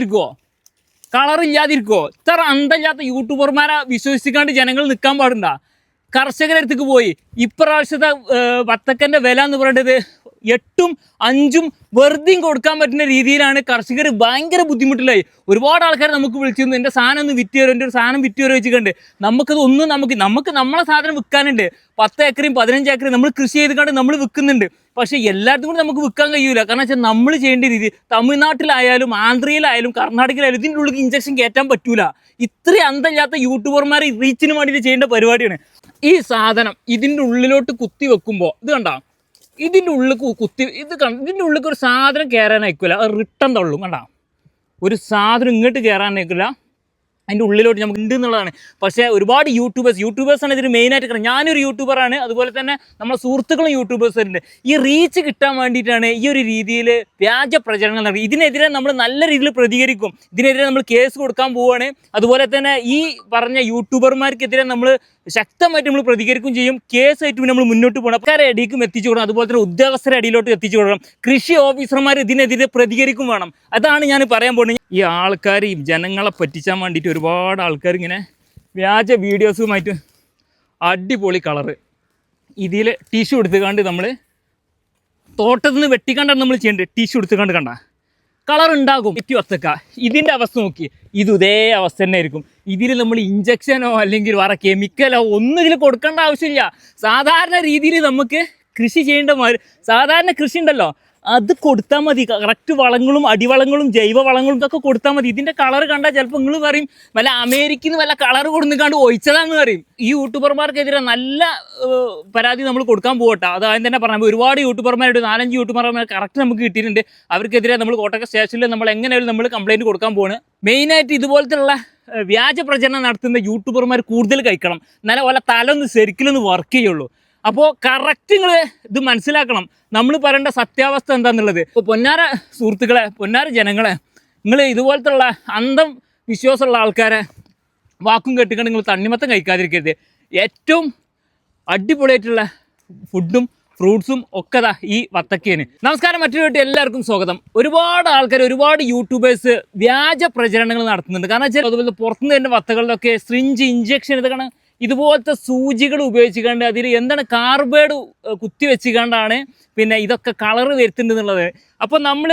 ഇരിക്കുവോ colour ഇല്ലാതിരിക്കുവോ? ഇത്ര അന്തല്ലാത്ത യൂട്യൂബർമാരെ വിശ്വസിക്കാണ്ട് ജനങ്ങൾ നിൽക്കാൻ പാടുണ്ട? കർഷകരടുത്തേക്ക് പോയി. ഇപ്രാവശ്യത്തെ വത്തക്കന്റെ വില എന്ന് പറയുന്നത് എട്ടും അഞ്ചും വെറുതെയും കൊടുക്കാൻ പറ്റുന്ന രീതിയിലാണ് കർഷകർ ഭയങ്കര ബുദ്ധിമുട്ടിലായി. ഒരുപാട് ആൾക്കാർ നമുക്ക് വിളിച്ചിരുന്നു എന്റെ സാധനം ഒന്ന് വിറ്റ് തരും എന്റെ ഒരു സാധനം വിറ്റ് തരും വെച്ചിട്ടുണ്ട് നമുക്കത് ഒന്നും നമുക്ക് നമുക്ക് നമ്മളെ സാധനം വിൽക്കാനുണ്ട്. പത്ത് ഏക്കറയും പതിനഞ്ച് ഏക്കറയും നമ്മൾ കൃഷി ചെയ്തുകൊണ്ട് നമ്മൾ വിൽക്കുന്നുണ്ട്. പക്ഷേ എല്ലായിടത്തും കൂടി നമുക്ക് വിൽക്കാൻ കഴിയൂല. കാരണം വെച്ചാൽ നമ്മൾ ചെയ്യേണ്ട രീതി തമിഴ്നാട്ടിലായാലും ആന്ധ്രയിലായാലും കർണാടകയിലായാലും ഇതിന്റെ ഉള്ളിൽ ഇഞ്ചക്ഷൻ കയറ്റാൻ പറ്റൂല. ഇത്രയും അന്തമില്ലാത്ത യൂട്യൂബർമാർ റീച്ചിന് വേണ്ടിയിട്ട് ചെയ്യേണ്ട പരിപാടിയാണ്. ഈ സാധനം ഇതിന്റെ ഉള്ളിലോട്ട് കുത്തി വെക്കുമ്പോൾ ഇത് കണ്ടോ? ഇതിന്റെ ഉള്ളിൽ കുത്തി ഇത് ഇതിന്റെ ഉള്ളിൽ ഒരു സാധനം കയറാൻ അയക്കില്ല അത് റിട്ടേൺ തള്ളും കണ്ടാ. ഒരു സാധനം ഇങ്ങോട്ട് കയറാൻ അയക്കില്ല അതിന്റെ ഉള്ളിലോട്ട് നമുക്ക് ഉണ്ട് എന്നുള്ളതാണ്. പക്ഷേ ഒരുപാട് യൂട്യൂബേഴ്സ് യൂട്യൂബേഴ്സാണ് ഇതിന് മെയിനായിട്ട് കാരണം ഞാനൊരു യൂട്യൂബറാണ് അതുപോലെ തന്നെ നമ്മുടെ സുഹൃത്തുക്കളും യൂട്യൂബേഴ്സ് ഉണ്ട്. ഈ റീച്ച് കിട്ടാൻ വേണ്ടിയിട്ടാണ് ഈ ഒരു രീതിയിൽ വ്യാജ പ്രചരണങ്ങൾ നടക്കുക ഇതിനെതിരെ നമ്മൾ നല്ല രീതിയിൽ പ്രതികരിക്കും. ഇതിനെതിരെ നമ്മൾ കേസ് കൊടുക്കാൻ പോവുകയാണ് അതുപോലെ തന്നെ ഈ പറഞ്ഞ യൂട്യൂബർമാർക്കെതിരെ നമ്മൾ ശക്തമായിട്ട് നമ്മൾ പ്രതികരിക്കുകയും ചെയ്യും. കേസായിട്ട് നമ്മൾ മുന്നോട്ട് പോകണം. ആൾക്കാരെ അടിക്കും എത്തിച്ചു കൊടുക്കണം. അതുപോലെ തന്നെ ഉദ്യോഗസ്ഥരെ അടിയിലോട്ട് എത്തിച്ചു കൊടുക്കണം. കൃഷി ഓഫീസർമാർ ഇതിനെതിരെ പ്രതികരിക്കും വേണം. അതാണ് ഞാൻ പറയാൻ പോകുന്നത്. ഈ ആൾക്കാർ ഈ ജനങ്ങളെ പറ്റിച്ചാൻ വേണ്ടിയിട്ട് ഒരുപാട് ആൾക്കാർ ഇങ്ങനെ വ്യാജ വീഡിയോസുമായിട്ട് അടിപൊളി കളറ് ഇതിൽ ടിഷ്യൂ എടുത്തുകൊണ്ട് നമ്മൾ തോട്ടത്തിൽ നിന്ന് വെട്ടിക്കണ്ടാണ് നമ്മൾ ചെയ്യേണ്ടത്. ടിഷ്യൂ എടുത്തുകൊണ്ട് കണ്ട. കളർ ഉണ്ടാകും. ഇത്തി വത്തക്ക ഇതിന്റെ അവസ്ഥ നോക്കി. ഇത് ഇതേ അവസ്ഥ തന്നെ ആയിരിക്കും. ഇതിൽ നമ്മൾ ഇഞ്ചക്ഷനോ അല്ലെങ്കിൽ വേറെ കെമിക്കലോ ഒന്നും ഇതിൽ കൊടുക്കേണ്ട ആവശ്യമില്ല. സാധാരണ രീതിയിൽ നമുക്ക് കൃഷി ചെയ്യേണ്ട സാധാരണ കൃഷി ഉണ്ടല്ലോ. അത് കൊടുത്താൽ മതി. കറക്റ്റ് വളങ്ങളും അടിവളങ്ങളും ജൈവ വളങ്ങളും ഇതൊക്കെ കൊടുത്താൽ മതി. ഇതിന്റെ കളർ കണ്ടാൽ ചിലപ്പോൾ നിങ്ങൾ പറയും വല്ല അമേരിക്കയിൽ നിന്ന് വല്ല കളർ കൊടുന്നിക്കാണ്ട് ഒഴിച്ചതാന്ന് പറയും. ഈ യൂട്യൂബർമാർക്കെതിരെ നല്ല പരാതി നമ്മൾ കൊടുക്കാൻ പോകട്ടെ അത് ആദ്യം തന്നെ പറഞ്ഞാൽ ഒരുപാട് യൂട്യൂബർമാരുണ്ട്. നാലഞ്ച് യൂട്യൂബർമാർ കറക്റ്റ് നമുക്ക് കിട്ടിയിട്ടുണ്ട്. അവർക്കെതിരെ നമ്മൾ കോട്ടക്ക സ്റ്റേഷനിൽ നമ്മൾ എങ്ങനെയാലും നമ്മൾ കംപ്ലയിന്റ് കൊടുക്കാൻ പോവാണ്. മെയിനായിട്ട് ഇതുപോലത്തെ വ്യാജ പ്രചരണം നടത്തുന്ന യൂട്യൂബർമാർ കൂടുതൽ കഴിക്കണം. എന്നാലേ ഓല തലൊന്ന് ശരിക്കലൊന്ന് വർക്ക് ചെയ്യുള്ളൂ. അപ്പോൾ കറക്റ്റ് നിങ്ങൾ ഇത് മനസ്സിലാക്കണം. നമ്മൾ പറയേണ്ട സത്യാവസ്ഥ എന്താണെന്നുള്ളത് ഇപ്പോൾ പൊന്നാര സുഹൃത്തുക്കളെ പൊന്നാര ജനങ്ങളെ നിങ്ങൾ ഇതുപോലത്തുള്ള അന്ധം വിശ്വാസമുള്ള ആൾക്കാരെ വാക്കും കേട്ടുകൊണ്ട് നിങ്ങൾ തണ്ണിമത്തം കഴിക്കാതിരിക്കരുത്. ഏറ്റവും അടിപൊളിയായിട്ടുള്ള ഫുഡും ഫ്രൂട്ട്സും ഒക്കെ ഈ വത്തക്കേന് നമസ്കാരം മറ്റൊരു വീട്ടിൽ എല്ലാവർക്കും സ്വാഗതം. ഒരുപാട് ആൾക്കാർ ഒരുപാട് യൂട്യൂബേഴ്സ് വ്യാജ പ്രചരണങ്ങൾ നടത്തുന്നുണ്ട്. കാരണം വെച്ചാൽ അതുപോലെ പുറത്തുനിന്ന് തന്നെ വത്തകളിലൊക്കെ സ്ട്രിഞ്ച് ഇഞ്ചക്ഷൻ ഇതൊക്കെ ഇതുപോലത്തെ സൂചികൾ ഉപയോഗിച്ചുകൊണ്ട് അതിൽ എന്താണ് കാർബേഡ് കുത്തി വെച്ചുകൊണ്ടാണ് പിന്നെ ഇതൊക്കെ കളറ് വരുത്തുന്നുള്ളത് അപ്പോൾ നമ്മൾ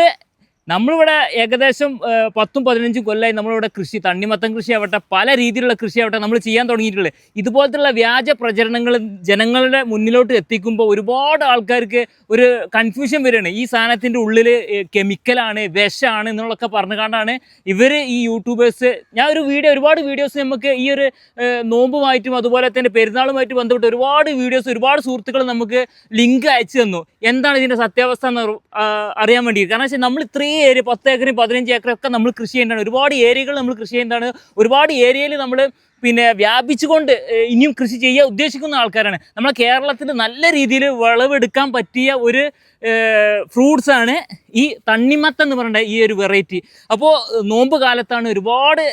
നമ്മളിവിടെ ഏകദേശം പത്തും പതിനഞ്ചും കൊല്ലമായി നമ്മളിവിടെ കൃഷി തണ്ണിമത്തം കൃഷി ആവട്ടെ പല രീതിയിലുള്ള കൃഷി ആവട്ടെ നമ്മൾ ചെയ്യാൻ തുടങ്ങിയിട്ടുള്ളത്. ഇതുപോലത്തുള്ള വ്യാജ പ്രചരണങ്ങൾ ജനങ്ങളുടെ മുന്നിലോട്ട് എത്തിക്കുമ്പോൾ ഒരുപാട് ആൾക്കാർക്ക് ഒരു കൺഫ്യൂഷൻ വരികയാണ്. ഈ സാധനത്തിന്റെ ഉള്ളിൽ കെമിക്കലാണ് വിഷമാണ് എന്നുള്ളതൊക്കെ പറഞ്ഞുകൊണ്ടാണ് ഇവർ ഈ യൂട്യൂബേഴ്സ് ഞാൻ ഒരു വീഡിയോ ഒരുപാട് വീഡിയോസ് നമുക്ക് ഈ ഒരു നോമ്പുമായിട്ടും അതുപോലെ തന്നെ പെരുന്നാളുമായിട്ട് ബന്ധപ്പെട്ട് ഒരുപാട് വീഡിയോസ് ഒരുപാട് സുഹൃത്തുക്കൾ നമുക്ക് ലിങ്ക് അയച്ചു തന്നു. എന്താണ് ഇതിന്റെ സത്യാവസ്ഥ എന്ന് അറിയാൻ വേണ്ടി കാരണം വെച്ചാൽ നമ്മൾ ഇത്രയും ഏരിയ പത്ത് ഏക്കറും പതിനഞ്ച് ഏക്കറൊക്കെ നമ്മൾ കൃഷി ചെയ്യേണ്ടതാണ് ഒരുപാട് ഏരിയകൾ നമ്മൾ കൃഷി ചെയ്യേണ്ടതാണ് ഒരുപാട് ഏരിയയിൽ നമ്മൾ പിന്നെ വ്യാപിച്ചുകൊണ്ട് ഇനിയും കൃഷി ചെയ്യാൻ ഉദ്ദേശിക്കുന്ന ആൾക്കാരാണ്. നമ്മളെ കേരളത്തിൽ നല്ല രീതിയിൽ വിളവെടുക്കാൻ പറ്റിയ ഒരു ഫ്രൂട്ട്സാണ് ഈ തണ്ണിമത്തം എന്ന് പറയേണ്ട ഈ ഒരു വെറൈറ്റി അപ്പോൾ നോമ്പ് കാലത്താണ് ഒരുപാട്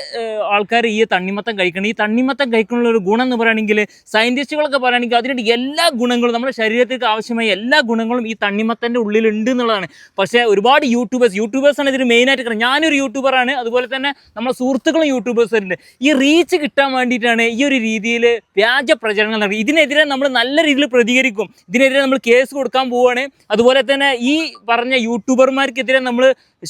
ആൾക്കാർ ഈ തണ്ണിമത്തം കഴിക്കണം ഈ തണ്ണിമത്തം കഴിക്കാനുള്ള ഒരു ഗുണം എന്ന് പറയുകയാണെങ്കിൽ സയന്റിസ്റ്റുകളൊക്കെ പറയുകയാണെങ്കിൽ അതിന്റെ എല്ലാ ഗുണങ്ങളും നമ്മുടെ ശരീരത്തിലേക്ക് ആവശ്യമായ എല്ലാ ഗുണങ്ങളും ഈ തണ്ണിമത്തന്റെ ഉള്ളിലുണ്ട് എന്നുള്ളതാണ്. പക്ഷേ ഒരുപാട് യൂട്യൂബേഴ്സ് യൂട്യൂബേഴ്സാണ് ഇതിന് മെയിനായിട്ട് കാരണം ഞാനൊരു യൂട്യൂബറാണ് അതുപോലെ തന്നെ നമ്മുടെ സുഹൃത്തുക്കളും യൂട്യൂബേഴ്സ് ഉണ്ട്. ഈ റീച്ച് കിട്ടാൻ വേണ്ടിയിട്ടാണ് ഈ ഒരു രീതിയിൽ വ്യാജ പ്രചരണങ്ങൾ നടക്കുക ഇതിനെതിരെ നമ്മൾ നല്ല രീതിയിൽ പ്രതികരിക്കും. ഇതിനെതിരെ നമ്മൾ കേസ് കൊടുക്കാൻ പോവുകയാണ്. അതുപോലെ തന്നെ ഈ പറഞ്ഞ യൂട്യൂബർമാർക്കെതിരെ നമ്മൾ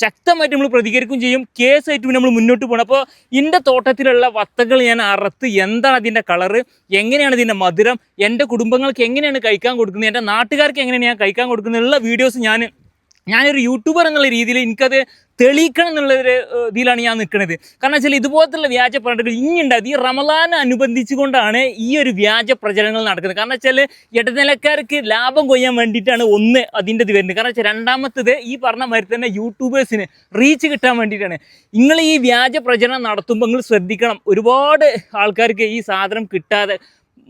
ശക്തമായിട്ട് നമ്മൾ പ്രതികരിക്കുകയും ചെയ്യും. കേസായിട്ട് നമ്മൾ മുന്നോട്ട് പോകണം. അപ്പോൾ എന്റെ തോട്ടത്തിലുള്ള വത്തകൾ ഞാൻ അറുത്ത് എന്താണ് അതിന്റെ കളറ് എങ്ങനെയാണ് ഇതിന്റെ മധുരം? എന്റെ കുടുംബങ്ങൾക്ക് എങ്ങനെയാണ് കഴിക്കാൻ കൊടുക്കുന്നത്? എന്റെ നാട്ടുകാർക്ക് എങ്ങനെയാണ് ഞാൻ കഴിക്കാൻ കൊടുക്കുന്നത്? ഉള്ള വീഡിയോസ് ഞാൻ ഞാനൊരു യൂട്യൂബർ എന്നുള്ള രീതിയിൽ എനിക്കത് തെളിയിക്കണം എന്നുള്ള ഒരു ഇതിലാണ് ഞാൻ നിൽക്കുന്നത് കാരണം വെച്ചാൽ ഇതുപോലത്തുള്ള വ്യാജ പ്രചരണങ്ങൾ ഇനിയുണ്ടായത് ഈ റമലാൻ അനുബന്ധിച്ചുകൊണ്ടാണ് ഈ ഒരു വ്യാജ പ്രചരണങ്ങൾ നടക്കുന്നത്. കാരണം വെച്ചാൽ ഇടനിലക്കാർക്ക് ലാഭം കൊയ്യാൻ വേണ്ടിയിട്ടാണ് ഒന്ന് അതിന്റെ ഇത് വരുന്നത്. കാരണം വെച്ചാൽ രണ്ടാമത്തത് ഈ പറഞ്ഞ മാതിരി തന്നെ യൂട്യൂബേഴ്സിന് റീച്ച് കിട്ടാൻ വേണ്ടിയിട്ടാണ്. നിങ്ങൾ ഈ വ്യാജ പ്രചരണം നടത്തുമ്പോൾ നിങ്ങൾ ശ്രദ്ധിക്കണം. ഒരുപാട് ആൾക്കാർക്ക് ഈ സാധനം കിട്ടാതെ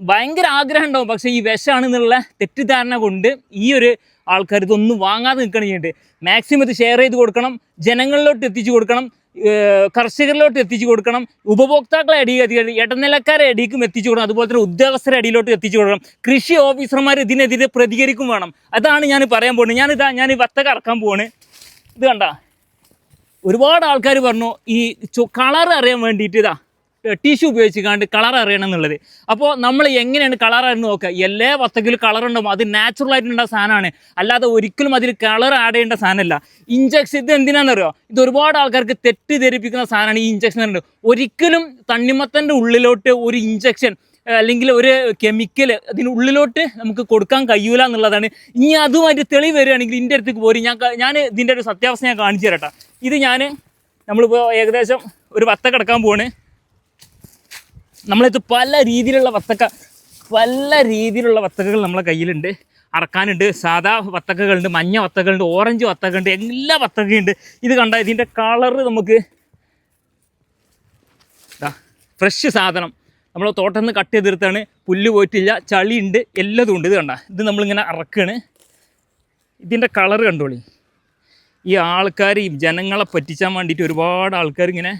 ഭയങ്കര ആഗ്രഹം ഉണ്ടാവും. പക്ഷേ ഈ വിഷമാണെന്നുള്ള തെറ്റിദ്ധാരണ കൊണ്ട് ഈ ഒരു ആൾക്കാർ ഇതൊന്നും വാങ്ങാതെ നിൽക്കണം ചെയ്യേണ്ടത് മാക്സിമം ഇത് ഷെയർ ചെയ്ത് കൊടുക്കണം ജനങ്ങളിലോട്ട് എത്തിച്ചു കൊടുക്കണം കർഷകരിലോട്ട് എത്തിച്ചു കൊടുക്കണം ഉപഭോക്താക്കളെ അടിയിൽ ഇടനിലക്കാരെ അടിയിക്കും എത്തിച്ചു കൊടുക്കണം അതുപോലെ തന്നെ ഉദ്യോഗസ്ഥരെ അടിയിലോട്ട് എത്തിച്ചു കൊടുക്കണം കൃഷി ഓഫീസർമാർ ഇതിനെതിരെ പ്രതികരിക്കും വേണം. അതാണ് ഞാൻ പറയാൻ പോകുന്നത്. ഞാനിതാ ഞാൻ ഈ വത്തക ഇറക്കാൻ പോവാണ്. ഇത് കണ്ട? ഒരുപാട് ആൾക്കാർ പറഞ്ഞു ഈ കളർ അറിയാൻ വേണ്ടിയിട്ട് ഇതാ ടിഷ്യൂ ഉപയോഗിച്ചുകൊണ്ട് കളർ അറിയണം എന്നുള്ളത് അപ്പോൾ നമ്മൾ എങ്ങനെയാണ് കളർ അറിയുന്നത് നോക്കുക എല്ലാ വസ്തുക്കളിൽ കളർ ഉണ്ടാവും. അത് നാച്ചുറൽ ആയിട്ടുള്ള സാധനമാണ്. അല്ലാതെ ഒരിക്കലും അതിൽ കളർ ആഡ് ചെയ്യേണ്ട സാധനമല്ല. ഇഞ്ചക്ഷൻ ഇത് എന്തിനാണെന്നറിയോ? ഇത് ഒരുപാട് ആൾക്കാർക്ക് തെറ്റിദ്ധരിപ്പിക്കുന്ന സാധനമാണ് ഈ ഇഞ്ചക്ഷൻ എന്ന് പറയുന്നത്. ഒരിക്കലും തണ്ണിമത്തന്റെ ഉള്ളിലോട്ട് ഒരു ഇഞ്ചക്ഷൻ അല്ലെങ്കിൽ ഒരു കെമിക്കൽ അതിനുള്ളിലോട്ട് നമുക്ക് കൊടുക്കാൻ കഴിയൂല എന്നുള്ളതാണ്. ഇനി അതുമായിട്ട് തെളിവ് വരികയാണെങ്കിൽ ഇതിന്റെ അടുത്തേക്ക് പോരും. ഞാൻ ഞാൻ ഇതിന്റെ ഒരു സത്യാവസ്ഥ ഞാൻ കാണിച്ചു തരട്ടെ ഇത് ഞാൻ നമ്മളിപ്പോൾ ഏകദേശം ഒരു വത്ത കിടക്കാൻ പോവാണ്. നമ്മളിത് പല രീതിയിലുള്ള വത്തക്ക പല രീതിയിലുള്ള വത്തക്കകൾ നമ്മളെ കയ്യിലുണ്ട്. അറക്കാനുണ്ട് സാധാ വത്തക്കകളുണ്ട് മഞ്ഞ വത്തക്കകളുണ്ട് ഓറഞ്ച് വത്തക്കുണ്ട് എല്ലാ വത്തക്കയുണ്ട് ഇത് കണ്ട ഇതിന്റെ കളറ് നമുക്ക് ഫ്രഷ് സാധനം. നമ്മൾ തോട്ടത്തിൽ നിന്ന് കട്ട് ചെയ്തെടുത്താണ് പുല്ല് പോയിട്ടില്ല ചളിയുണ്ട് എല്ലാതും ഉണ്ട്. ഇത് കണ്ട ഇത് നമ്മളിങ്ങനെ അറക്കാണ്. ഇതിന്റെ കളറ് കണ്ടോളി. ഈ ആൾക്കാർ ഈ ജനങ്ങളെ പറ്റിച്ചാൻ വേണ്ടിയിട്ട് ഒരുപാട് ആൾക്കാർ ഇങ്ങനെ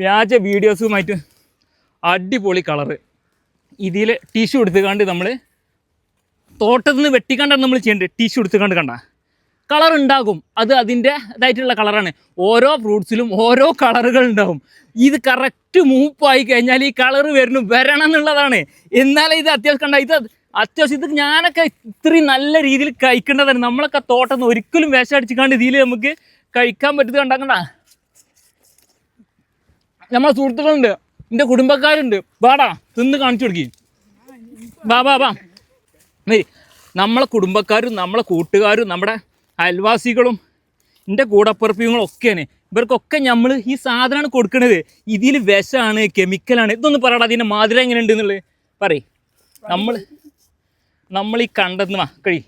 വ്യാജ വീഡിയോസുമായിട്ട് അടിപൊളി കളറ് ഇതിൽ ടിഷ്യൂ എടുത്തുകൊണ്ട് നമ്മൾ തോട്ടത്തിൽ നിന്ന് വെട്ടിക്കണ്ടാണ് നമ്മൾ ചെയ്യേണ്ടത് ടിഷ്യൂ എടുത്തുകൊണ്ട് കണ്ട? കളർ ഉണ്ടാകും. അത് അതിന്റെ ഇതായിട്ടുള്ള കളറാണ് ഓരോ ഫ്രൂട്ട്സിലും ഓരോ കളറുകൾ ഉണ്ടാകും ഇത് കറക്റ്റ് മൂപ്പായി കഴിഞ്ഞാൽ ഈ കളർ വരുന്നു വരണം എന്നുള്ളതാണ്. എന്നാലേ ഇത് അത്യാവശ്യം കണ്ട ഇത് അത്യാവശ്യം ഇത് ഞാനൊക്കെ ഇത്രയും നല്ല രീതിയിൽ കഴിക്കേണ്ടതാണ്. നമ്മളൊക്കെ തോട്ടത്തിൽ നിന്ന് ഒരിക്കലും വിഷം അടിച്ചിക്കാണ്ട് ഇതിൽ നമുക്ക് കഴിക്കാൻ പറ്റുന്നത് കണ്ടാക്കണ്ട നമ്മളെ സുഹൃത്തുക്കളുണ്ട്. എന്റെ കുടുംബക്കാരുണ്ട്. വാടാ തിന്ന് കാണിച്ചു കൊടുക്കി. വാ വാ വാ. വരി നമ്മളെ കുടുംബക്കാരും നമ്മളെ കൂട്ടുകാരും നമ്മുടെ അയൽവാസികളും എന്റെ കൂടപ്പുറപ്പിയങ്ങളും ഒക്കെയാണ്. ഇവർക്കൊക്കെ നമ്മൾ ഈ സാധനമാണ് കൊടുക്കുന്നത് ഇതിൽ വിഷമാണ് കെമിക്കലാണ് ഇതൊന്ന് പറയടാ അതിന്റെ മാതിര എങ്ങനെ ഉണ്ട് എന്നുള്ളത്? പറയ്. നമ്മൾ നമ്മൾ ഈ കണ്ടെന്ന് വാ കഴി.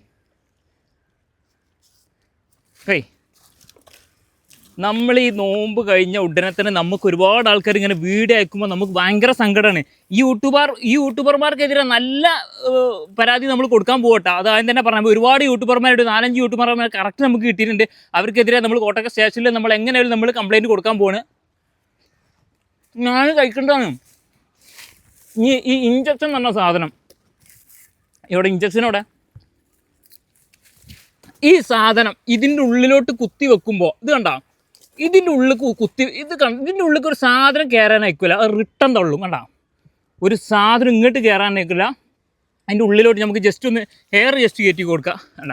കഴി. നമ്മൾ ഈ നോമ്പ് കഴിഞ്ഞ ഉടനെ തന്നെ നമുക്ക് ഒരുപാട് ആൾക്കാർ ഇങ്ങനെ വീഡിയോ അയക്കുമ്പോൾ നമുക്ക് ഭയങ്കര സങ്കടമാണ് ഈ യൂട്യൂബർ ഈ യൂട്യൂബർമാർക്കെതിരെ നല്ല പരാതി നമ്മൾ കൊടുക്കാൻ പോകട്ടെ അത് ആദ്യം തന്നെ പറഞ്ഞാൽ ഒരുപാട് യൂട്യൂബർമാരുണ്ട്. നാലഞ്ച് യൂട്യൂബർമാർ കറക്റ്റ് നമുക്ക് കിട്ടിയിട്ടുണ്ട്. അവർക്കെതിരെ നമ്മൾ കോട്ടക്ക സ്റ്റേഷനിൽ നമ്മൾ എങ്ങനെയായാലും നമ്മൾ കംപ്ലൈന്റ് കൊടുക്കാൻ പോവാണ്. ഞാൻ കഴിക്കേണ്ടതാണ്. ഈ ഈ ഇഞ്ചക്ഷൻ എന്ന് പറഞ്ഞ സാധനം. ഇവിടെ ഇഞ്ചക്ഷൻ ഇവിടെ ഈ സാധനം ഇതിന്റെ ഉള്ളിലോട്ട് കുത്തി വെക്കുമ്പോൾ ഇത് കണ്ട? ഇതിന്റെ ഉള്ളിൽ കുത്തി ഇത് ഇതിന്റെ ഉള്ളിൽ ഒരു സാധനം കയറാൻ അയക്കില്ല അത് റിട്ടൺ തള്ളും കണ്ട? ഒരു സാധനം ഇങ്ങോട്ട് കയറാൻ അയക്കില്ല അതിന്റെ ഉള്ളിലോട്ട് നമുക്ക് ജസ്റ്റ് ഒന്ന് ഹെയർ ജസ്റ്റ് കയറ്റി കൊടുക്കുക കണ്ട?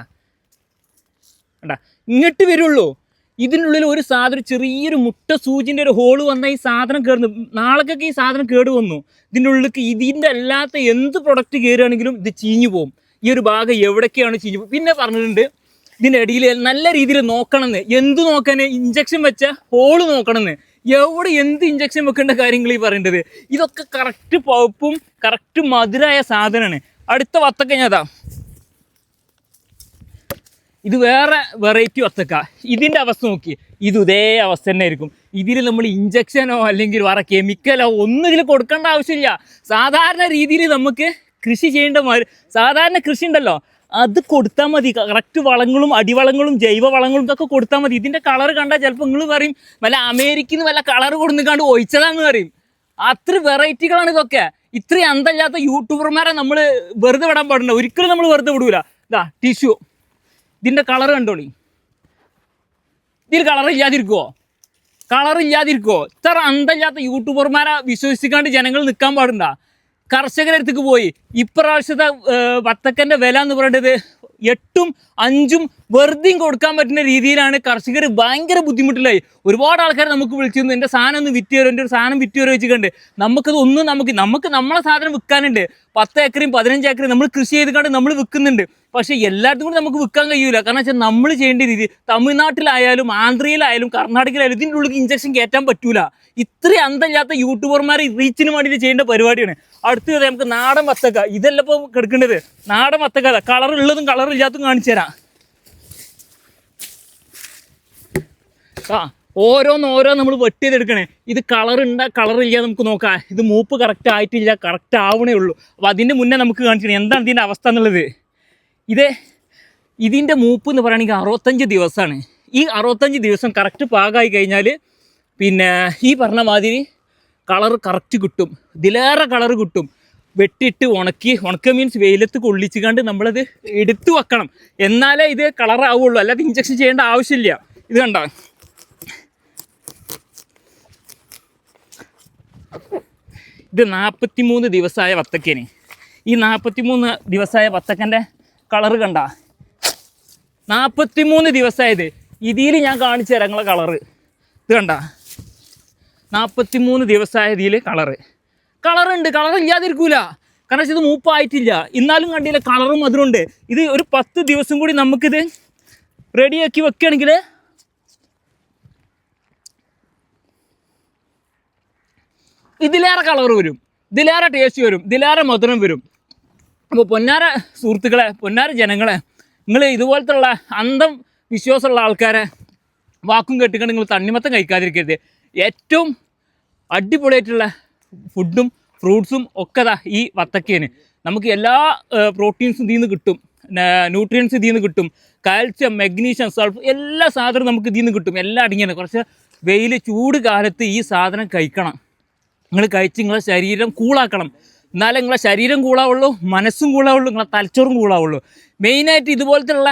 കണ്ട? ഇങ്ങോട്ട് വരുള്ളൂ. ഇതിനുള്ളിൽ ഒരു സാധനം ചെറിയൊരു മുട്ട സൂചിന്റെ ഒരു ഹോൾ വന്ന ഈ സാധനം കയറുന്നു നാളേക്കൊക്കെ ഈ സാധനം കേട് വന്നു. ഇതിന്റെ ഉള്ളിലേക്ക് ഇതിന്റെ അല്ലാത്ത എന്ത് പ്രൊഡക്റ്റ് കയറുകയാണെങ്കിലും ഇത് ചീഞ്ഞു പോകും. ഈ ഒരു ഭാഗം എവിടേക്കാണ് ചീഞ്ഞു പോകും? പിന്നെ പറഞ്ഞിട്ടുണ്ട് ഇതിന്റെ ഇടയിൽ നല്ല രീതിയിൽ നോക്കണമെന്ന്. എന്ത് നോക്കാൻ ഇഞ്ചക്ഷൻ വെച്ച ഹോൾ നോക്കണമെന്ന്. എവിടെ എന്ത് ഇഞ്ചക്ഷൻ വെക്കേണ്ട കാര്യങ്ങൾ ഈ പറയേണ്ടത്? ഇതൊക്കെ കറക്റ്റ് പഴുപ്പും കറക്റ്റ് മധുരമായ സാധനമാണ്. അടുത്ത വത്തക്ക ഞാൻ അതാ ഇത് വേറെ വെറൈറ്റി വത്തക്ക. ഇതിന്റെ അവസ്ഥ നോക്കി. ഇത് ഇതേ അവസ്ഥ തന്നെ ആയിരിക്കും. ഇതിൽ നമ്മൾ ഇഞ്ചക്ഷനോ അല്ലെങ്കിൽ വേറെ കെമിക്കലോ ഒന്നും ഇതിൽ കൊടുക്കേണ്ട ആവശ്യമില്ല. സാധാരണ രീതിയിൽ നമുക്ക് കൃഷി ചെയ്യേണ്ട സാധാരണ കൃഷി ഉണ്ടല്ലോ. അത് കൊടുത്താൽ മതി. കറക്റ്റ് വളങ്ങളും അടിവളങ്ങളും ജൈവവളങ്ങളും ഒക്കെ കൊടുത്താൽ മതി. ഇതിന്റെ കളർ കണ്ടാൽ ചിലപ്പോൾ നിങ്ങൾ പറയും വല്ല അമേരിക്കയിൽ നിന്ന് വല്ല കളർ കൊടുന്ന് കണ്ട് ഒഴിച്ചതാന്ന് പറയും. അത്ര വെറൈറ്റികളാണ് ഇതൊക്കെ. ഇത്രയും അന്തല്ലാത്ത യൂട്യൂബർമാരെ നമ്മൾ വെറുതെ വിടാൻ പാടില്ല. ഒരിക്കലും നമ്മൾ വെറുതെ വിടൂല. ഇതാ ടിഷ്യൂ ഇതിന്റെ കളർ കണ്ടോളി. ഇതിൽ കളർ ഇല്ലാതിരിക്കുവോ? കളർ ഇല്ലാതിരിക്കുവോ? ഇത്ര അന്തല്ലാത്ത യൂട്യൂബർമാരെ വിശ്വസിക്കാണ്ട് ജനങ്ങൾ നിൽക്കാൻ പാടുണ്ട? കർഷകരുടെ അടുത്തേക്ക് പോയി. ഇപ്രാവശ്യത്തെ വത്തക്കന്റെ വില എന്ന് പറയുന്നത് എട്ടും അഞ്ചും വെറുതെയും കൊടുക്കാൻ പറ്റുന്ന രീതിയിലാണ് കർഷകർ ഭയങ്കര ബുദ്ധിമുട്ടിലായി. ഒരുപാട് ആൾക്കാർ നമുക്ക് വിളിച്ചിരുന്നു എന്റെ സാധനം ഒന്ന് വിറ്റ് തരും എന്റെ ഒരു സാധനം വിറ്റ് തരും വെച്ചിട്ടുണ്ട് നമുക്കത് ഒന്നും നമുക്ക് നമുക്ക് നമ്മളെ സാധനം വിൽക്കാനുണ്ട്. പത്ത് ഏക്കറും പതിനഞ്ച് ഏക്കറും നമ്മൾ കൃഷി ചെയ്തുകൊണ്ട് നമ്മൾ വിൽക്കുന്നുണ്ട്. പക്ഷേ എല്ലായിടത്തും കൂടി നമുക്ക് വിൽക്കാൻ കഴിയൂല. കാരണം വെച്ചാൽ നമ്മൾ ചെയ്യേണ്ട രീതി തമിഴ്നാട്ടിലായാലും ആന്ധ്രയിലായാലും കർണാടകയിലായാലും ഇതിന്റെ ഉള്ളിൽ ഇഞ്ചക്ഷൻ കയറ്റാൻ പറ്റൂല. ഇത്ര അന്തമില്ലാത്ത യൂട്യൂബർമാർ റീച്ചിന് വേണ്ടിയിട്ട് ചെയ്യേണ്ട പരിപാടിയാണ്. അടുത്തത് നമുക്ക് നാടൻ വത്തക്ക. ഇതല്ല ഇപ്പോൾ കിടക്കേണ്ടത് നാടൻ വത്തക്ക കളർ ഉള്ളതും കളർ ഇല്ലാത്തതും കാണിച്ചു തരാം. ആ ഓരോന്ന് ഓരോ നമ്മൾ വെട്ടി ചെയ്തെടുക്കണേ ഇത് കളർ ഉണ്ടാ കളർ ഇല്ല നമുക്ക് നോക്കാം. ഇത് മൂപ്പ് കറക്റ്റ് ആയിട്ടില്ല കറക്റ്റ് ആവണേ ഉള്ളൂ. അപ്പോൾ അതിന്റെ മുന്നേ നമുക്ക് കാണിക്കണം എന്താണ് ഇതിന്റെ അവസ്ഥ എന്നുള്ളത്? ഇത് ഇതിന്റെ മൂപ്പ് എന്ന് പറയുകയാണെങ്കിൽ അറുപത്തഞ്ച് ദിവസമാണ്. ഈ അറുപത്തഞ്ച് ദിവസം കറക്റ്റ് പാകമായി കഴിഞ്ഞാൽ പിന്നെ ഈ പറഞ്ഞ മാതിരി കളർ കറക്റ്റ് കിട്ടും. ഇതിലേറെ കളർ കിട്ടും. വെട്ടിട്ട് ഉണക്കി ഉണക്ക മീൻസ് വെയിലത്ത് കൊള്ളിച്ച് കണ്ട് നമ്മളത് എടുത്തു വെക്കണം. എന്നാലേ ഇത് കളർ ആവുള്ളൂ അല്ലാതെ ഇഞ്ചക്ഷൻ ചെയ്യേണ്ട ആവശ്യമില്ല. ഇത് കണ്ട. ഇത് നാൽപ്പത്തി മൂന്ന് ദിവസമായ വത്തക്കേന് ഈ നാൽപ്പത്തി മൂന്ന് ദിവസമായ വത്തക്കന്റെ കളറ് കണ്ട. നാൽപ്പത്തി മൂന്ന് ദിവസമായത് ഇതിൽ ഞാൻ കാണിച്ചു തരാം നിങ്ങളെ കളറ്. ഇത് കണ്ട. നാൽപ്പത്തി മൂന്ന് ദിവസമായ ഇതിൽ കളറ്. കളറുണ്ട്. കളർ ഇല്ലാതിരിക്കൂല. കാരണം ഇത് മൂപ്പായിട്ടില്ല. എന്നാലും കണ്ടില്ല കളറും മധുരമുണ്ട്. ഇത് ഒരു പത്ത് ദിവസം കൂടി നമുക്കിത് റെഡിയാക്കി വെക്കുകയാണെങ്കിൽ ഇതിലേറെ കളർ വരും. ഇതിലേറെ ടേസ്റ്റ് വരും. ഇതിലേറെ മധുരം വരും. അപ്പോൾ പൊന്നാര സുഹൃത്തുക്കളെ പൊന്നാര ജനങ്ങളെ നിങ്ങൾ ഇതുപോലത്തുള്ള അന്തം വിശ്വാസമുള്ള ആൾക്കാരെ വാക്കും കെട്ടിക്കൊണ്ട് നിങ്ങൾ തണ്ണിമത്തം കഴിക്കാതിരിക്കരുത്. ഏറ്റവും അടിപൊളിയായിട്ടുള്ള ഫുഡും ഫ്രൂട്ട്സും ഒക്കെ ദാ ഈ വത്തക്കേന് നമുക്ക് എല്ലാ പ്രോട്ടീൻസും ഇതിൽ നിന്ന് കിട്ടും. ന്യൂട്രിയൻസ് ഇതിൽ നിന്ന് കിട്ടും. കാൽസ്യം മെഗ്നീഷ്യം സൾഫ് എല്ലാ സാധനവും നമുക്ക് ഇതിൽ നിന്ന് കിട്ടും. എല്ലാം അടങ്ങിയാണ്. കുറച്ച് വെയിൽ ചൂട് കാലത്ത് ഈ സാധനം കഴിക്കണം. നിങ്ങൾ കഴിച്ച് നിങ്ങളെ ശരീരം കൂളാക്കണം എന്നാലേ നിങ്ങളെ ശരീരം കൂളാവുള്ളൂ മനസ്സും കൂളാവുള്ളൂ നിങ്ങളെ തലച്ചോറും കൂളാവുള്ളൂ മെയിനായിട്ട് ഇതുപോലത്തെയുള്ള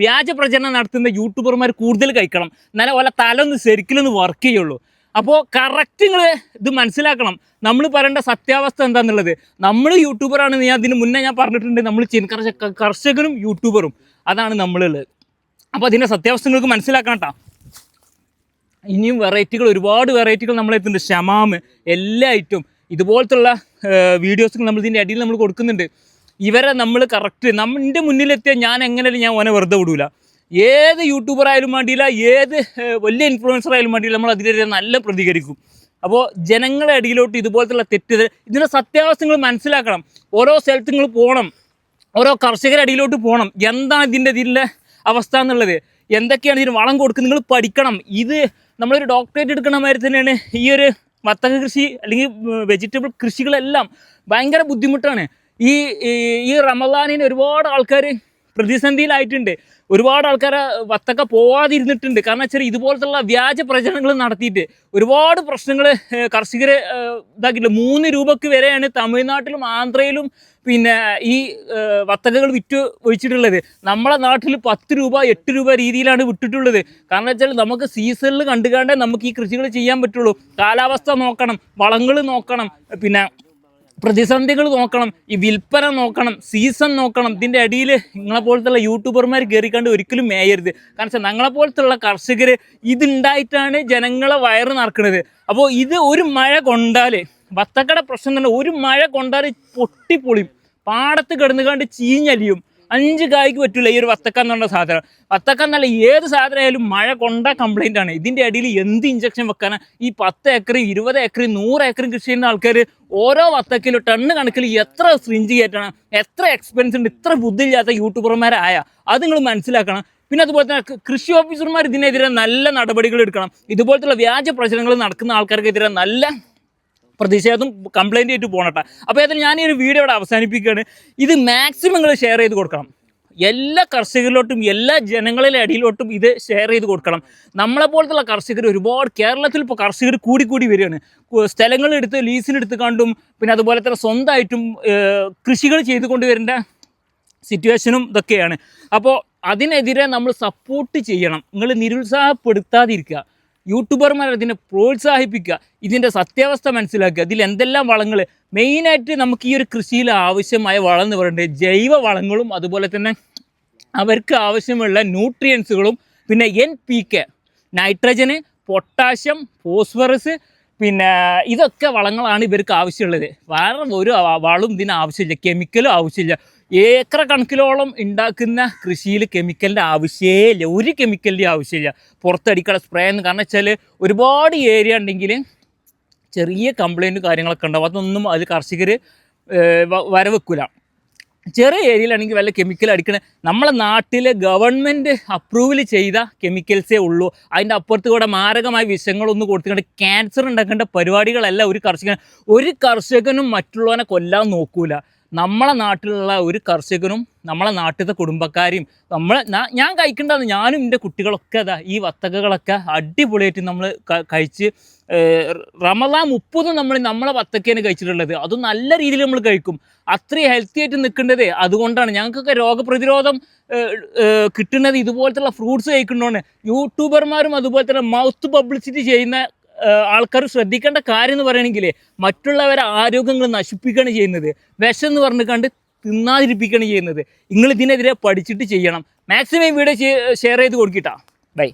വ്യാജ പ്രചരണം നടത്തുന്ന യൂട്യൂബർമാർ കൂടുതൽ കഴിക്കണം. എന്നാലേ ഓല തല ഒന്ന് ശരിക്കലൊന്ന് വർക്ക് ചെയ്യുള്ളൂ. അപ്പോൾ കറക്റ്റ് നിങ്ങൾ ഇത് മനസ്സിലാക്കണം. നമ്മൾ പറയേണ്ട സത്യാവസ്ഥ എന്താണെന്നുള്ളത് നമ്മൾ യൂട്യൂബറാണ് ഞാൻ അതിന് മുന്നേ ഞാൻ പറഞ്ഞിട്ടുണ്ട്. നമ്മൾ കർഷക കർഷകനും യൂട്യൂബറും അതാണ് നമ്മളുള്ളത്. അപ്പോൾ അതിന്റെ സത്യാവസ്ഥ നിങ്ങൾക്ക് മനസ്സിലാക്കണം കേട്ടോ ഇനിയും വെറൈറ്റികൾ ഒരുപാട് വെറൈറ്റികൾ നമ്മളെത്തുന്നുണ്ട് ഷമാമ് എല്ലാ ഐറ്റവും ഇതുപോലത്തുള്ള വീഡിയോസ് നമ്മൾ ഇതിന്റെ അടിയിൽ നമ്മൾ കൊടുക്കുന്നുണ്ട്. ഇവരെ നമ്മൾ കറക്റ്റ് നമ്മുടെ മുന്നിലെത്തിയ ഞാൻ എങ്ങനെയല്ല ഞാൻ ഓനെ വെറുതെ വിടൂല. ഏത് യൂട്യൂബർ ആയാലും വേണ്ടിയില്ല ഏത് വലിയ ഇൻഫ്ലുവൻസർ ആയാലും വേണ്ടിയില്ല നമ്മൾ അതിനെതിരെ നല്ല പ്രതികരിക്കും. അപ്പോൾ ജനങ്ങളുടെ അടിയിലോട്ട് ഇതുപോലത്തുള്ള തെറ്റ് ഇതിന്റെ സത്യാവസ്ഥകൾ മനസ്സിലാക്കണം. ഓരോ സ്ഥലത്ത് നിങ്ങൾ പോകണം. ഓരോ കർഷകരുടെ അടിയിലോട്ട് പോകണം. എന്താണ് ഇതിന്റെ ഇതിലെ അവസ്ഥ എന്നുള്ളത്? എന്തൊക്കെയാണ് ഇതിന് വളം കൊടുക്കുന്നത്? നിങ്ങൾ പഠിക്കണം. ഇത് നമ്മളൊരു ഡോക്ടറേറ്റ് എടുക്കണ മാതിരി തന്നെയാണ് ഈ ഒരു വത്തക കൃഷി അല്ലെങ്കിൽ വെജിറ്റബിൾ കൃഷികളെല്ലാം ഭയങ്കര ബുദ്ധിമുട്ടാണ്. ഈ ഈ- റമദാനിന് ഒരുപാട് ആൾക്കാർ പ്രതിസന്ധിയിലായിട്ടുണ്ട്. ഒരുപാട് ആൾക്കാർ വത്തക്ക പോവാതിരുന്നിട്ടുണ്ട്. കാരണം വെച്ചാൽ ഇതുപോലത്തുള്ള വ്യാജ പ്രചരണങ്ങൾ നടത്തിയിട്ട് ഒരുപാട് പ്രശ്നങ്ങൾ കർഷകർ ഇതാക്കിയിട്ടുണ്ട്. മൂന്ന് രൂപക്ക് വരെയാണ് തമിഴ്നാട്ടിലും ആന്ധ്രയിലും പിന്നെ ഈ വത്തകകൾ വിറ്റ് ഒഴിച്ചിട്ടുള്ളത്. നമ്മളെ നാട്ടിൽ പത്ത് രൂപ എട്ട് രൂപ രീതിയിലാണ് വിട്ടിട്ടുള്ളത്. കാരണം വെച്ചാൽ നമുക്ക് സീസണിൽ കണ്ടുകാണ്ടേ നമുക്ക് ഈ കൃഷികൾ ചെയ്യാൻ പറ്റുള്ളൂ. കാലാവസ്ഥ നോക്കണം വളങ്ങൾ നോക്കണം പിന്നെ പ്രതിസന്ധികൾ നോക്കണം ഈ വിൽപ്പന നോക്കണം സീസൺ നോക്കണം. ഇതിന്റെ അടിയിൽ നിങ്ങളെ പോലത്തുള്ള യൂട്യൂബർമാർ കയറിക്കാണ്ട് ഒരിക്കലും മേയരുത്. കാരണം വെച്ചാൽ ഞങ്ങളെ പോലത്തുള്ള കർഷകർ ഇതുണ്ടായിട്ടാണ് ജനങ്ങളെ വയറ് നടക്കുന്നത് അപ്പോൾ ഇത് ഒരു മഴ കൊണ്ടാൽ വത്തക്കട പ്രശ്നം തന്നെ ഒരു മഴ കൊണ്ടാൽ പൊട്ടിപ്പൊളിയും പാടത്ത് കിടന്നുകാണ്ട് ചീഞ്ഞലിയും. അഞ്ച് കായ്ക്ക് പറ്റില്ല ഈ ഒരു വത്തക്ക എന്ന് പറഞ്ഞ സാധനം. വത്തക്ക എന്നല്ല ഏത് സാധനം ആയാലും മഴ കൊണ്ട കംപ്ലൈന്റ് ആണ്. ഇതിന്റെ അടിയിൽ എന്ത് ഇഞ്ചക്ഷൻ വെക്കാനാ? ഈ പത്ത് ഏക്കർ ഇരുപത് ഏക്കർ നൂറ് ഏക്കറും കൃഷി ചെയ്യുന്ന ആൾക്കാർ ഓരോ വത്തക്കിലും ടണ്ണ് കണക്കിൽ എത്ര സ്ട്രിഞ്ച് കയറ്റണം എത്ര എക്സ്പെൻസ് ഉണ്ട് ഇത്ര ബുദ്ധിയില്ലാത്ത യൂട്യൂബർമാരായ അത് നിങ്ങൾ മനസ്സിലാക്കണം. പിന്നെ അതുപോലെ തന്നെ കൃഷി ഓഫീസർമാർ ഇതിനെതിരെ നല്ല നടപടികൾ എടുക്കണം. ഇതുപോലത്തുള്ള വ്യാജ പ്രചരണങ്ങൾ നടക്കുന്ന ആൾക്കാർക്കെതിരെ നല്ല പ്രതിഷേധം കംപ്ലയിന്റ് ആയിട്ട് പോകണട്ടെ അപ്പോൾ ഏതായാലും ഞാൻ ഈ ഒരു വീഡിയോ ഇവിടെ അവസാനിപ്പിക്കുകയാണ്. ഇത് മാക്സിമം നിങ്ങൾ ഷെയർ ചെയ്ത് കൊടുക്കണം. എല്ലാ കർഷകരിലോട്ടും എല്ലാ ജനങ്ങളിലെ അടിയിലോട്ടും ഇത് ഷെയർ ചെയ്ത് കൊടുക്കണം. നമ്മളെ പോലത്തുള്ള കർഷകർ ഒരുപാട് കേരളത്തിൽ ഇപ്പോൾ കർഷകർ കൂടി കൂടി വരികയാണ്. സ്ഥലങ്ങളെടുത്ത് ലീസിനെടുത്ത് കണ്ടും പിന്നെ അതുപോലെ തന്നെ സ്വന്തമായിട്ടും കൃഷികൾ ചെയ്തുകൊണ്ട് വരേണ്ട സിറ്റുവേഷനും ഇതൊക്കെയാണ്. അപ്പോൾ അതിനെതിരെ നമ്മൾ സപ്പോർട്ട് ചെയ്യണം. നിങ്ങൾ നിരുത്സാഹപ്പെടുത്താതിരിക്കുക. യൂട്യൂബർമാർ ഇതിനെ പ്രോത്സാഹിപ്പിക്കുക ഇതിന്റെ സത്യാവസ്ഥ മനസ്സിലാക്കുക ഇതിൽ എന്തെല്ലാം വളങ്ങൾ മെയിനായിട്ട് നമുക്ക് ഈ ഒരു കൃഷിയിൽ ആവശ്യമായ വളം എന്ന് പറയുന്നത് ജൈവ വളങ്ങളും അതുപോലെ തന്നെ അവർക്ക് ആവശ്യമുള്ള ന്യൂട്രിയൻസുകളും പിന്നെ N P K nitrogen potassium phosphorus പിന്നെ ഇതൊക്കെ വളങ്ങളാണ് ഇവർക്ക് ആവശ്യമുള്ളത്. വേറെ ഒരു വളം ഇതിന് ആവശ്യമില്ല കെമിക്കലും ആവശ്യമില്ല. ഏക്കർ കണക്കിലോളം ഉണ്ടാക്കുന്ന കൃഷിയിൽ കെമിക്കലിന്റെ ആവശ്യമേ ഇല്ല ഒരു കെമിക്കലിന്റെ ആവശ്യമില്ല. പുറത്തടിക്കാനുള്ള സ്പ്രേ എന്ന് കാരണം വെച്ചാൽ ഒരുപാട് ഏരിയ ഉണ്ടെങ്കിൽ ചെറിയ കംപ്ലൈന്റ് കാര്യങ്ങളൊക്കെ ഉണ്ടാവും. അതൊന്നും അത് കർഷകർ വരവെക്കില്ല ചെറിയ ഏരിയയിലാണെങ്കിൽ വല്ല കെമിക്കൽ അടിക്കണ നമ്മളെ നാട്ടിലെ ഗവൺമെന്റ് അപ്രൂവൽ ചെയ്ത കെമിക്കൽസേ ഉള്ളൂ. അതിന്റെ അപ്പുറത്ത് കൂടെ മാരകമായ വിഷങ്ങളൊന്നും കൊടുത്തുകൊണ്ട് ക്യാൻസർ ഉണ്ടാക്കേണ്ട പരിപാടികളല്ല ഒരു കർഷകൻ. ഒരു കർഷകനും മറ്റുള്ളവനെ കൊല്ലാൻ നോക്കൂല. നമ്മളെ നാട്ടിലുള്ള ഒരു കർഷകനും നമ്മളെ നാട്ടിലത്തെ കുടുംബക്കാരെയും നമ്മളെ ഞാൻ കഴിക്കേണ്ടത് ഞാനും എന്റെ കുട്ടികളൊക്കെ അതാ ഈ വത്തക്കകളൊക്കെ അടിപൊളിയായിട്ട് നമ്മൾ കഴിച്ച് ഏഹ്, റമദാൻ മുപ്പതും നമ്മൾ നമ്മളെ വത്തക്കയാണ് കഴിച്ചിട്ടുള്ളത്. അത് നല്ല രീതിയിൽ നമ്മൾ കഴിക്കും. അത്രയും ഹെൽത്തി ആയിട്ട് നിൽക്കേണ്ടത്. അതുകൊണ്ടാണ് ഞങ്ങൾക്കൊക്കെ രോഗപ്രതിരോധം കിട്ടുന്നത് ഇതുപോലത്തുള്ള ഫ്രൂട്ട്സ് കഴിക്കുന്നതുകൊണ്ട് യൂട്യൂബർമാരും അതുപോലെ തന്നെ മൗത്ത് പബ്ലിസിറ്റി ചെയ്യുന്ന ആൾക്കാർ ശ്രദ്ധിക്കേണ്ട കാര്യം എന്ന് പറയുകയാണെങ്കിൽ മറ്റുള്ളവരെ ആരോഗ്യങ്ങൾ നശിപ്പിക്കുകയാണ് ചെയ്യുന്നത്. വിഷം എന്ന് പറഞ്ഞു കണ്ട് തിന്നാതിരിപ്പിക്കുകയാണ് ചെയ്യുന്നത്. നിങ്ങൾ ഇതിനെതിരെ പഠിച്ചിട്ട് ചെയ്യണം. മാക്സിമം വീഡിയോ ഷെയർ ചെയ്ത് കൊടുക്കിട്ടാ ബൈ